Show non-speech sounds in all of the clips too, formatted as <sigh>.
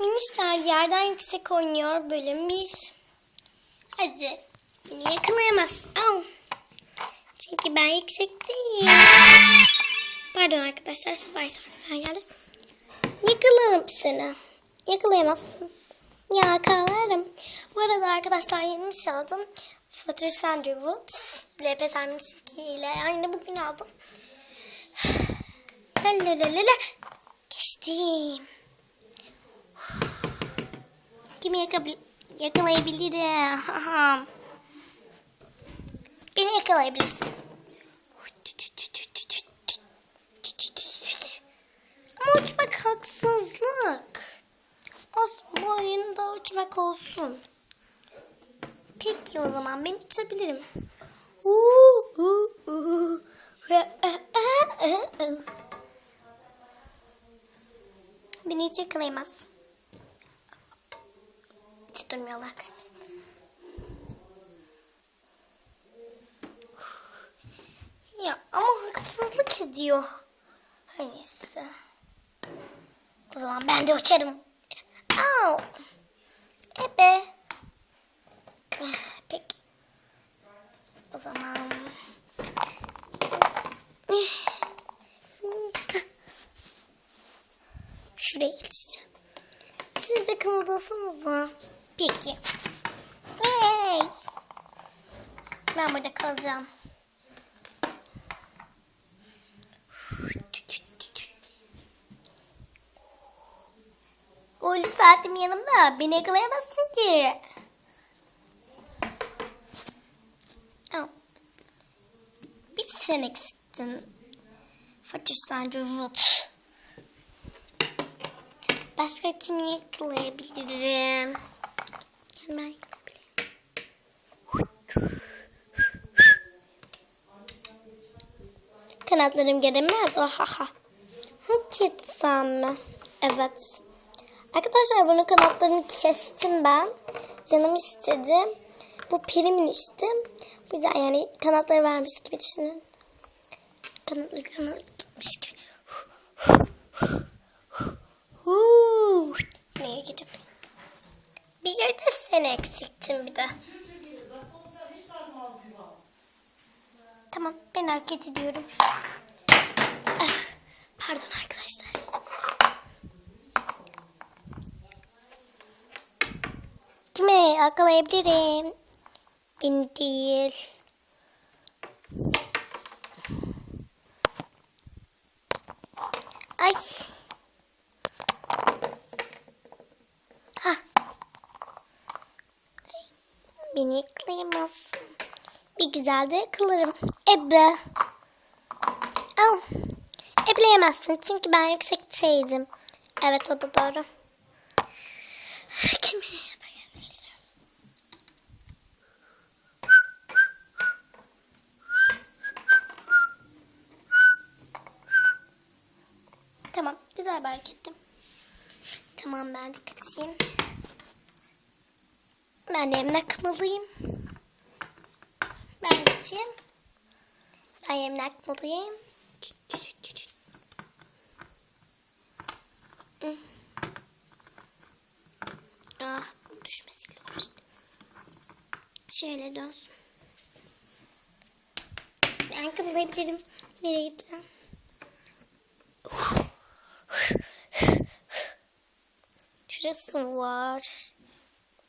Minister yerden yüksek oynuyor bölüm 1. Hadi beni yakalayamaz. Au. Çünkü ben yüksek değilim. Pardon arkadaşlar sabah sonradan geldi. Yakalarım seni. Yakalayamazsın. Yakalarım. Bu arada arkadaşlar yeni şey aldım. Fatır Sandrywood. LPS 2 ile aynı bugün aldım. <sighs> Lalalala. Geçtim. Kimi yakabil yakalayabilirim? Beni yakalayabilirsin. Ama uçmak haksızlık. Olsun bu oyunda uçmak olsun. Peki o zaman ben uçabilirim. Beni hiç yakalayamaz. Hiç durmuyorlar kırmızı. Ya ama haksızlık ediyor. Neyse. O zaman ben de uçarım. Au. Ebe. Ah, Peki. O zaman. Şuraya geçeceğim. Siz de kımıldasınız Peki. Hey. Ben burada kalacağım. Uğurlu saatim yanımda. Beni yakalayamazsın ki. Bir sen eksiktin. Fatih Sandrowood. Başka kimi yakalayabilirim? Gel ben yakalayabilirim. Kanatlarım görünmez. Ohaha. Hakikaten mi? Evet. Arkadaşlar bunun kanatlarını kestim ben. Canım istedi. Bu primin işte. Bu yüzden yani kanatları vermiş gibi düşünün. Kanatları vermiş gibi. Huu. Neye gidip? Bir yerde sen eksiktin bir de. Tamam ben hareket ediyorum. Ah, Pardon arkadaşlar. Kimi yakalayabilirim? Beni değil. Ay. Ha. Beni yakalayamazsın. Bir güzel de yakalarım. Ebe. Al. Ebleyemezsin çünkü ben yüksekteydim. Evet o da doğru. Kimi yakalayabilirim? Tamam. Güzel bir harekettim. Tamam ben de kaçayım. Ben de emlak kımıldayım. Ben gideyim. Ben emlak kımıldayım. Ah, bunun düşmesiyle. Şöyle dönsün. Ben kımıldayabilirim. Nereye gideceğim? Şurası var.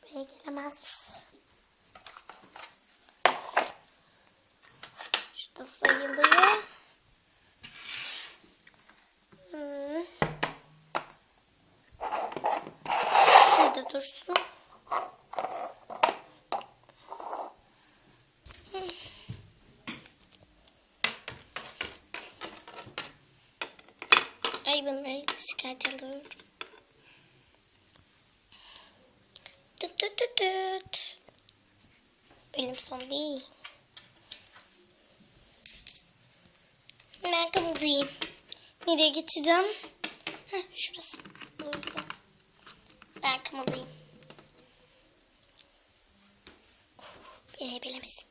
Buraya gelemez. Şurada sayılıyor. Hmm. Şurada dursun. Ay bunları çıkartalım. Tut tut tut tut. Benim son değil. Ben kımıldayım. Nereye geçeceğim? Heh, şurası. Uygun. Ben kımıldayım. Beni bilemesin.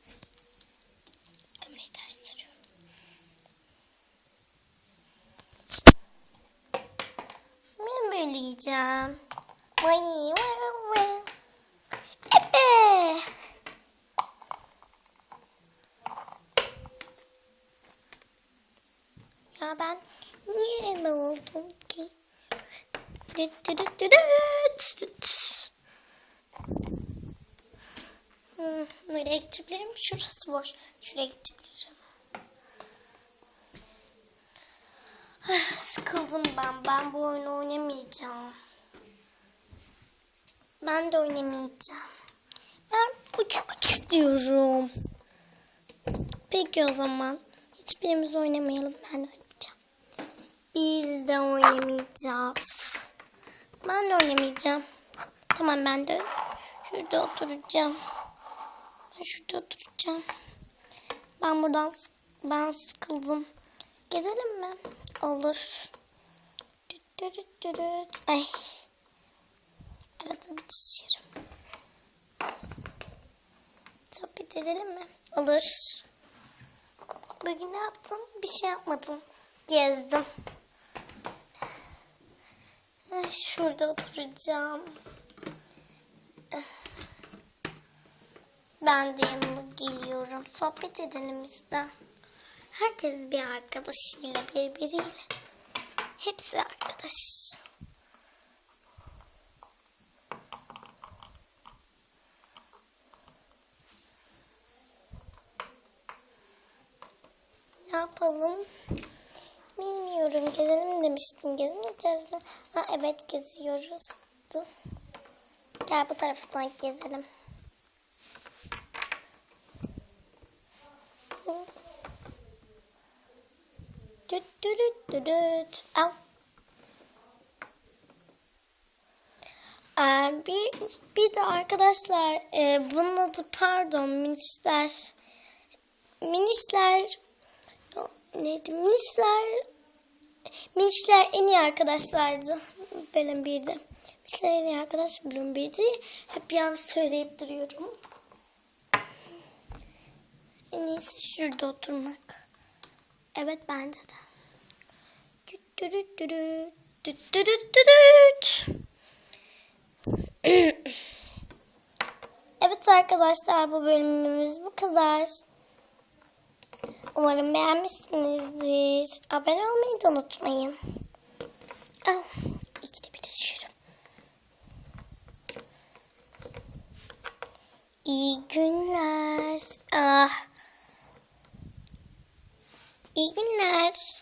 Kamerayı ters tutuyorum. Ben böyle yiyeceğim. Vay, vay, vay. Ebe. Ya ben niye ebe oldum ki? Düt düt düt düt düt düt. Hmm, nereye gidebilirim? Şurası boş. Şuraya gidebilirim. Ah, Sıkıldım ben. Ben bu oyunu oynamayacağım. Ben de oynamayacağım. Ben uçmak istiyorum. Peki o zaman. Hiçbirimiz oynamayalım. Ben de oynamayacağım. Biz de oynamayacağız. Ben de oynamayacağım. Tamam ben de şurada oturacağım. Ben şurada oturacağım. Ben buradan ben sıkıldım. Gezelim mi? Olur. Ay. Arada bir düşüyorum. Sohbet edelim mi? Olur. Bugün ne yaptım? Bir şey yapmadım. Gezdim. Şurada oturacağım. Ben de yanına geliyorum. Sohbet edelim işte. Herkes bir arkadaşıyla birbiriyle. Hepsi arkadaş. Ne yapalım? Bilmiyorum. Gezelim demiştin. Gezmeyeceğiz mi? Ha evet geziyoruz. Gel bu taraftan gezelim. Düt düt düt düt. Al. Ee, bir, bir de arkadaşlar e, bunun adı pardon minisler minisler neydi? Minişler Minişler en iyi arkadaşlardı. Bölüm 1'de. Minişler en iyi arkadaş bölüm 1'di. Hep yalnız söyleyip duruyorum. En iyisi şurada oturmak. Evet bence de. Evet arkadaşlar bu bölümümüz bu kadar. Umarım beğenmişsinizdir. Abone olmayı da unutmayın. Ah, iki de bir düşüyorum. İyi günler. Ah. İyi günler.